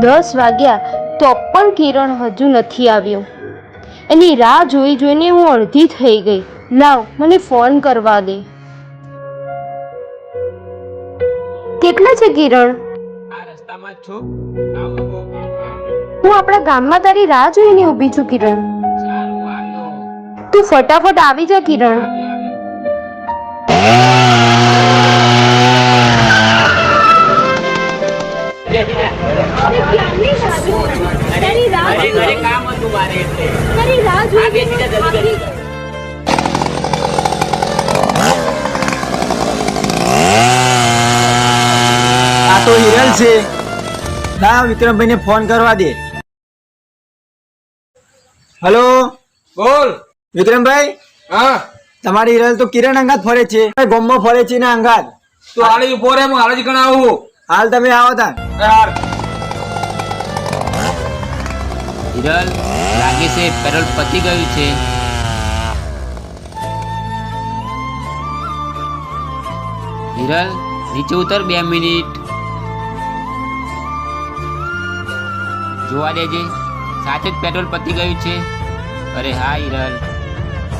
દસ વાગ્યા તો પણ કિરણ હજુ નથી આવ્યો. એની રાહ જોઈ જોઈને હું અડધી થઈ ગઈ. લાવ મને ફોન કરવા દે. કેટલા છે કિરણ? હું આપણા ગામમાં તારી રાહ જોઈને ઊભી છું કિરણ. તું ફટાફટ આવી જા કિરણ. આ તો હિરલ છે. ના વિક્રમભાઈને ફોન કરવા દે. હલો? બોલ. વિક્રમભાઈ? હા. તમારી હિરલ તો કિરણ અંગાત ફરે છે. ગોમમાં ફરે છે ને અંગાત. તો હાલ ઊભો રહે હું હાલે જ ગણાવું હાલ તમે આવો તા યાર હિરલ લાગે છે પેટ્રોલ પતી ગયું છે. હિરલ નીચે ઉતર બે મિનિટ. જોવા દેજે સાચે જ પેટ્રોલ પતી ગયું છે. અરે હા હિરલ.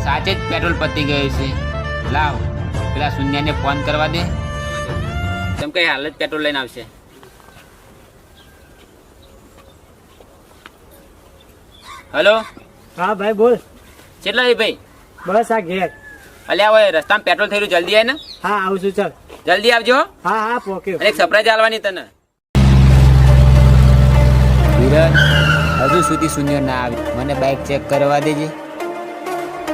સાચે જ પેટ્રોલ પતી ગયું છે. લાવ પેલા શૂન્યને ફોન કરવા દે. તેમ કઈ હાલ જ પેટ્રોલ લઈને આવશે. હલો? હા ભાઈ બોલ. કેટલા છે ભાઈ? બસ આ ઘેર. અલ્યા હવે રસ્તામાં પેટ્રોલ થઈ રહ્યું. જલ્દી આય ને. હા આવું છું ચાલ. જલ્દી આવજો હા. હા ઓકે અને એક સરપ્રાઈઝ આલવાની તને. ધીરજ હજુ સુધી શૂન્ય ના આવી. મને બાઇક ચેક કરવા દેજે.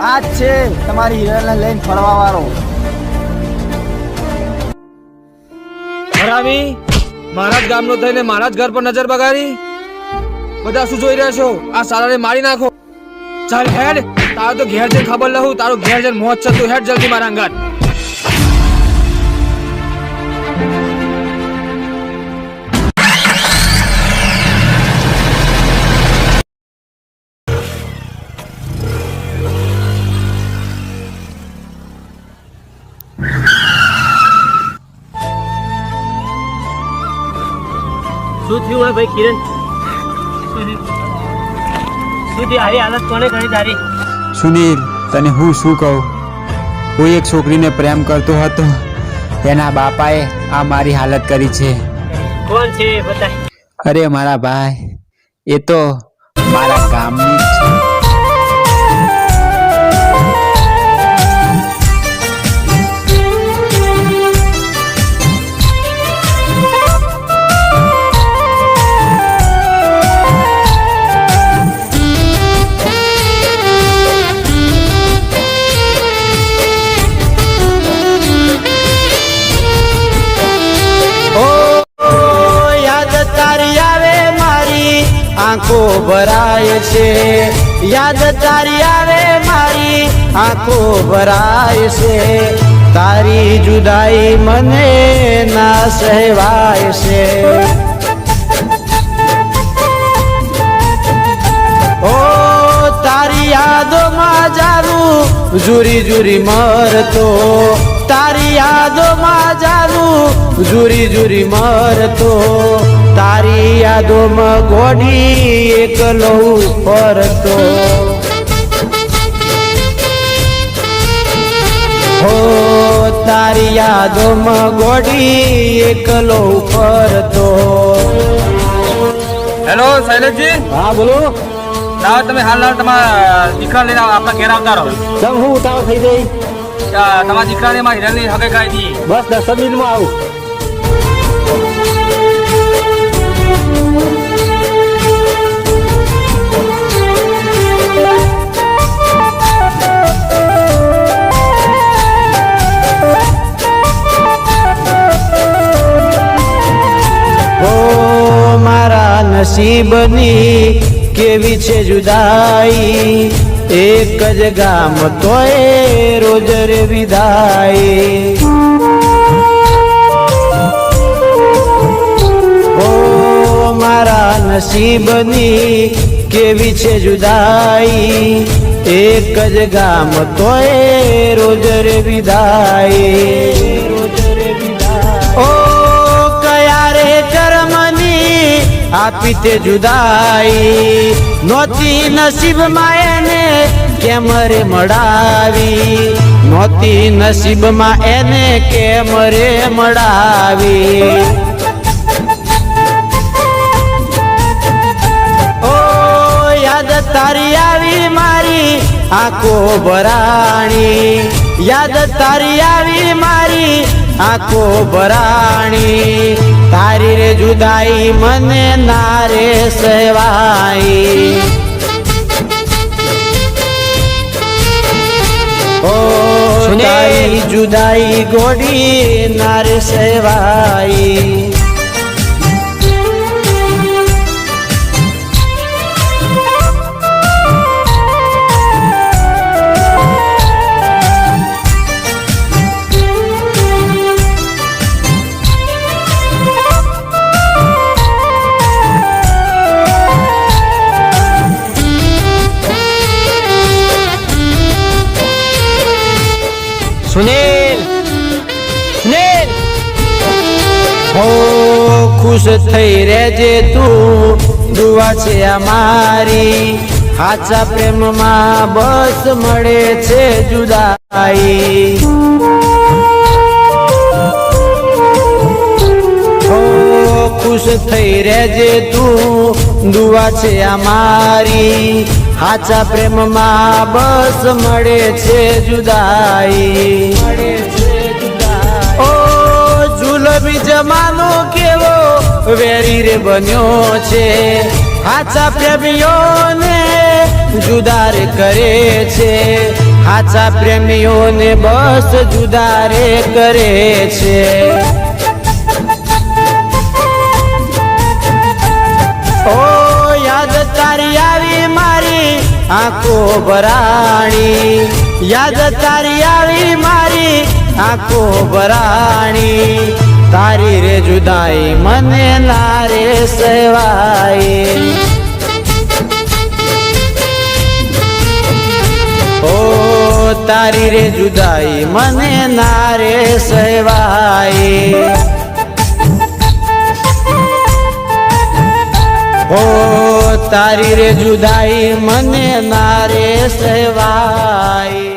આ જ છે તમારી હિરલને લઈને ફરવા વાળો. હરામી મારા જ ગામનો થઈને મારા જ ઘર પર નજર બગાડી. બધા શું જોઈ રહ્યા છો? આ સારાને મારી નાખો. ચાલ હેડ. તારો તો ઘેર જઈને ખબર લઉં તારો ઘેર જઈને મોત છે તું હેડ જલ્દી મારા અંગાત. શું થયું ભાઈ કિરણ? શું થયું હાલત કોને કરી તારી? સુનિલ તને હું શું કહું? હું એક છોકરીને પ્રેમ કરતો હતો એના બાપાએ આ મારી હાલત કરી છે. કોણ છે બતાય? અરે મારા ભાઈ એ તો મારા ગામની આંખો ભરાય છે. યાદ તારી આવે મારી, આંખો ભરાય છે. તારી જુદાઈ મને ના સહેવાય છે. ઓ તારી યાદોમાં જારું જુરી જુરી મરતો. તારી યાદોમાં જારું જુરી જુરી મરતો. તારી યાદોમાં ગોડી એકલો ફરતો હો તારી યાદોમાં ગોડી એકલો ફરતો હેલો શૈલેષજી. હા બોલો. તાવ તમે હાલ હાલ તમારા દીકરા લઈને આપણા ઘેર આવતા રહો. તમ હું તાવ થઈ જઈ આ તમારા દીકરાને મારા હિરલની હકે કાઢી બસ દસ મિનિટમાં આવું. નસીબની કેવી છે જુદાઈ? એક જ ગામ તોય રોજ રે વિદાય. મારા નસીબની કેવી છે જુદાઈ? એક જ ગામ તોય રોજ રે વિદાય. રોજ આપી તે જુદાઈ. નોતી નસીબમાં એને કેમ રે મળાવી? નોતી નસીબમાં એને કેમ રે મળાવી? તારી આવી મારી આંખો ભરાણી. યાદ તારી આવી મારી આંખો ભરાણી. તારી રે જુદાઈ મને નારે સહેવાઈ ઓ તારી જુદાઈ ગોડી નારે સહેવાઈ ખુશ થઈ રેજે તું, દુઆ છે અમારી સાચા પ્રેમમાં બસ મળે છે જુદાઈ. ખુશ થઈ રેજે તું, દુઆ છે અમારી સાચા પ્રેમમાં બસ મળે છે જુદાઈ. મળે છે જુલબી જમાનો કેવો વેરી રે બન્યો છે. હાચા પ્રેમીઓને જુદાર કરે છે. હાચા પ્રેમીઓને બસ જુદારે કરે છે. ઓ યાદ તારી આવી મારી આંખો ભરાણી. યાદ તારી આવી મારી આંખો ભરાણી. તારી રે જુદાઈ, મને લારે સેવાય ઓ, તારી રે જુદાઈ, મને નારે સેવાય ઓ, તારી રે જુદાઈ, મને નારે સહેવાય